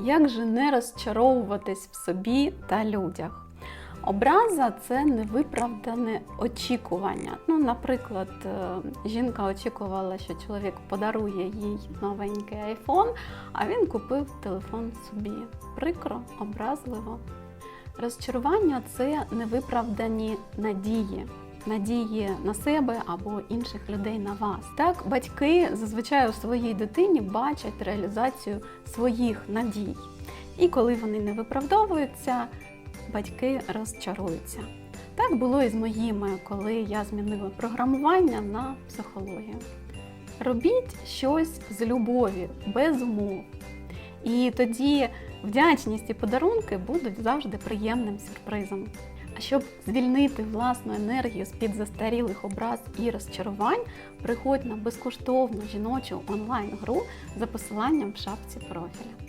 Як же не розчаровуватись в собі та людях? Образа це невиправдане очікування. Ну, наприклад, е, жінка очікувала, що чоловік подарує їй новенький айфон, а він купив телефон собі. Прикро, образливо. Розчарування це невиправдані надії. Надії на себе або інших людей на вас. Так, батьки зазвичай у своїй дитині бачать реалізацію своїх надій. І коли вони не виправдовуються, батьки розчаруються. Так було і з моїми, коли я змінила програмування на психологію. Робіть щось з любові, без умов. І тоді вдячність і подарунки будуть завжди приємним сюрпризом. Щоб звільнити власну енергію з-під застарілих образ і розчарувань, приходь на безкоштовну жіночу онлайн-гру за посиланням в шапці профіля.